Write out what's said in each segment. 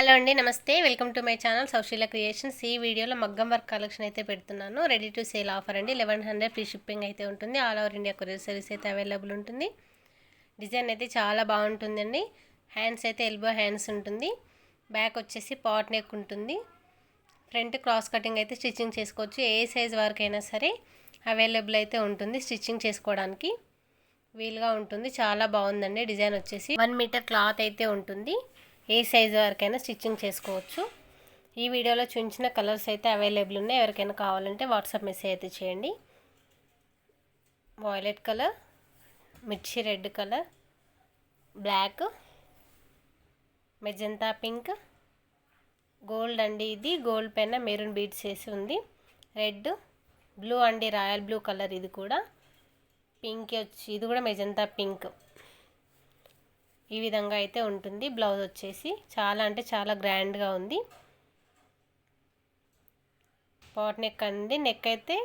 Hello అండి నమస్తే. Welcome to my channel Susheela creations. ఈ వీడియోలో మగ్గం వర్క్ కలెక్షన్ అయితే పెడుతున్నాను. రెడీ టు సేల్ ఆఫర్ అండి. లెవెన్ హండ్రెడ్ ఫ్రీ షిప్పింగ్ అయితే ఉంటుంది. All over India courier service అయితే అవైలబుల్ ఉంటుంది. డిజైన్ అయితే చాలా బాగుంటుందండి. హ్యాండ్స్ అయితే ఎల్బో హ్యాండ్స్ ఉంటుంది. బ్యాక్ వచ్చేసి పాట్ నెక్ ఉంటుంది. ఫ్రంట్ క్రాస్ కటింగ్ అయితే స్టిచ్చింగ్ చేసుకోవచ్చు. ఏ సైజ్ వరకు అయినా సరే అవైలబుల్ అయితే ఉంటుంది స్టిచ్చింగ్ చేసుకోవడానికి. వీలుగా ఉంటుంది. చాలా బాగుందండి డిజైన్ వచ్చేసి. వన్ మీటర్ క్లాత్ అయితే ఉంటుంది. ఏ సైజ్ వరకైనా స్టిచ్చింగ్ చేసుకోవచ్చు. ఈ వీడియోలో చూపించిన కలర్స్ అయితే అవైలబుల్ ఉన్నాయి. ఎవరికైనా కావాలంటే వాట్సాప్ మెసేజ్ అయితే చేయండి. వాయిలెట్ కలర్ మిర్చి red colour black magenta pink gold అండి ఇది. గోల్డ్ పైన మెరూన్ బీడ్స్ వేసి ఉంది. రెడ్ బ్లూ అండి రాయల్ బ్లూ కలర్ ఇది కూడా. పింక్ వచ్చి ఇది కూడా మెజంతా పింక్ ఈ విధంగా అయితే ఉంటుంది. బ్లౌజ్ వచ్చేసి చాలా అంటే చాలా గ్రాండ్గా ఉంది. పాట్ నెక్ అండి. నెక్ అయితే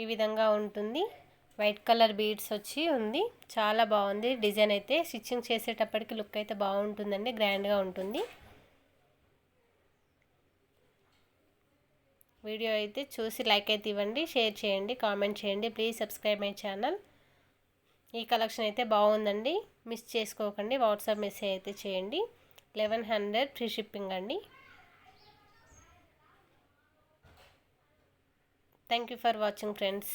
ఈ విధంగా ఉంటుంది. వైట్ కలర్ బీడ్స్ వచ్చి ఉంది. చాలా బాగుంది. డిజైన్ అయితే స్టిచ్చింగ్ చేసేటప్పటికి లుక్ అయితే బాగుంటుందండి. గ్రాండ్గా ఉంటుంది. వీడియో అయితే చూసి లైక్ అయితే ఇవ్వండి. షేర్ చేయండి. కామెంట్ చేయండి. Please subscribe my channel. ఈ కలెక్షన్ అయితే బాగుందండి. మిస్ చేసుకోకండి. వాట్సాప్ మెసేజ్ అయితే చేయండి. లెవెన్ హండ్రెడ్ ఫ్రీ షిప్పింగ్ అండి. Thank you for watching friends.